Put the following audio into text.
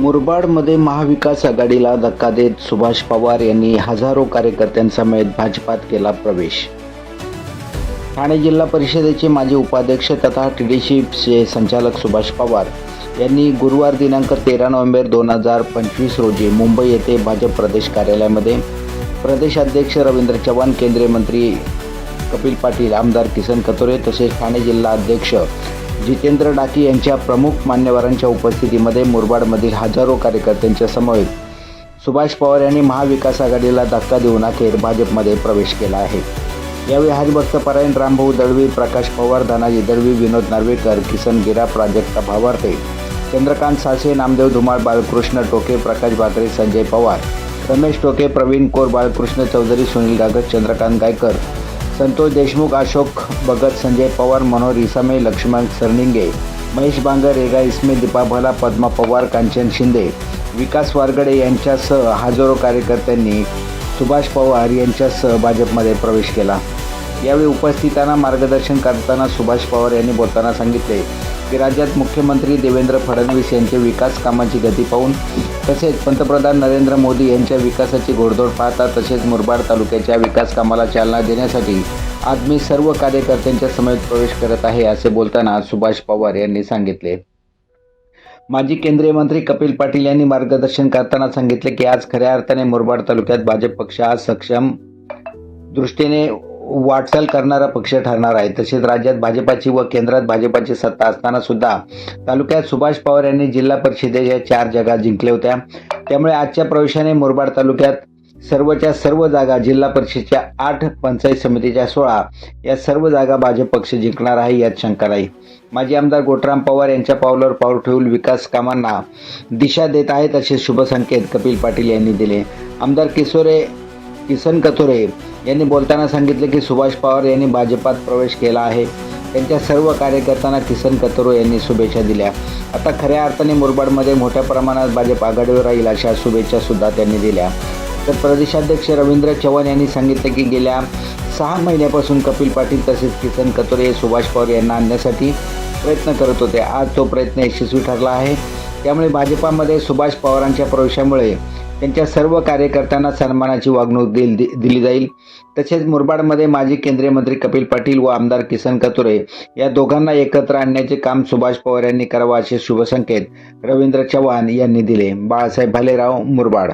मुरबाडमध्ये महाविकास आघाडीला धक्का देत सुभाष पवार यांनी हजारो कार्यकर्त्यांसमेत भाजपात केला प्रवेश. ठाणे जिल्हा परिषदेचे माजी उपाध्यक्ष तथा टी डी चे संचालक सुभाष पवार यांनी गुरुवार दिनांक तेरा नोव्हेंबर दोन हजार पंचवीस रोजी मुंबई येथे भाजप प्रदेश कार्यालयामध्ये प्रदेशाध्यक्ष रवींद्र चव्हाण केंद्रीय मंत्री कपिल पाटील आमदार किसन कतोरे तसेच ठाणे जिल्हा अध्यक्ष जितेंद्र डाकी यांच्या प्रमुख मान्यवरांच्या उपस्थितीमध्ये मुरबाडमधील हजारो कार्यकर्त्यांच्या समवेत सुभाष पवार यांनी महाविकास आघाडीला धक्का देऊन अखेर भाजपमध्ये प्रवेश केला आहे. यावेळी हरिभक्त परायण रामभाऊ दळवी प्रकाश पवार धनाजी दळवी विनोद नार्वेकर किसन गिरा प्राजक्ता भावार्ते चंद्रकांत सासे नामदेव धुमाळ बाळकृष्ण टोके प्रकाश बाकरे संजय पवार रमेश टोके प्रवीण कोर बाळकृष्ण चौधरी सुनील गागत चंद्रकांत गायकर संतोष देशमुख अशोक भगत संजय पवार मनोहर इसामे लक्ष्मण सरनिंगे महेश बांगर रेगा इस्मे दीपा भला पद्मा पवार कांचन शिंदे विकास वारगडे यांच्यासह हजारो कार्यकर्त्यांनी सुभाष पवार यांच्यासह भाजपमध्ये प्रवेश केला. यावेळी उपस्थितांना मार्गदर्शन करताना सुभाष पवार यांनी बोलताना सांगितले की राज्यात मुख्यमंत्री देवेंद्र फडणवीस यांचे विकास कामाची गती पाहून तसेच पंतप्रधान नरेंद्र मोदी यांच्या विकासाची घोडदौड पाहता तसेच मुरबाड तालुक्याच्या विकास कामाला चालना देण्यासाठी आज मी सर्व कार्यकर्त्यांच्या समेत प्रवेश करत आहे असे बोलताना सुभाष पवार यांनी सांगितले. माजी केंद्रीय मंत्री कपिल पाटील यांनी मार्गदर्शन करताना सांगितले की आज खऱ्या अर्थाने मुरबाड तालुक्यात भाजप पक्ष आज सक्षम दृष्टीने वाटचाल करणारा पक्ष ठरणार आहे. तसेच राज्यात भाजपाची व केंद्रात भाजपाची सत्ता असताना सुद्धा तालुक्यात सुभाष पवार यांनी जिल्हा परिषदेच्या चार जागा जिंकल्या होत्या. त्यामुळे आजच्या प्रवेशाने मुरबाड तालुक्यात सर्वच्या सर्व जागा जिल्हा परिषदेच्या आठ पंचायत समितीच्या सोळा या सर्व जागा भाजप पक्ष जिंकणार आहे यात शंका नाही. माजी आमदार गोटराम पवार यांच्या पावलावर पाऊल ठेवून विकास कामांना दिशा देत आहेत असे शुभसंकेत कपिल पाटील यांनी दिले. आमदार किशोरे किसन कथोरे यांनी बोलताना सांगितले की सुभाष पवार यांनी भाजपात प्रवेश केला आहे. त्यांच्या सर्व कार्यकर्त्यांना किसन कथोरे यांनी शुभेच्छा दिल्या. आता खऱ्या अर्थाने मुरबाडमध्ये मोठ्या प्रमाणात भाजप आघाडीवर राहील अशा शुभेच्छा सुद्धा त्यांनी दिल्या. तर प्रदेशाध्यक्ष रवींद्र चव्हाण यांनी सांगितले की गेल्या सहा महिन्यापासून कपिल पाटील तसेच किसन कतोरे हे सुभाष पवार यांना आणण्यासाठी प्रयत्न करत होते. आज तो प्रयत्न यशस्वी ठरला आहे. त्यामुळे भाजपामध्ये सुभाष पवारांच्या प्रवेशामुळे त्यांच्या सर्व कार्यकर्त्यांना सन्मानाची वागणूक दिल दि- दिली जाईल. तसेच मुरबाडमध्ये माजी केंद्रीय मंत्री कपिल पाटील व आमदार किसन कतुरे या दोघांना एकत्र आणण्याचे काम सुभाष पवार यांनी करावं असे शुभसंकेत रवींद्र चव्हाण यांनी दिले. बाळासाहेब भालेराव मुरबाड.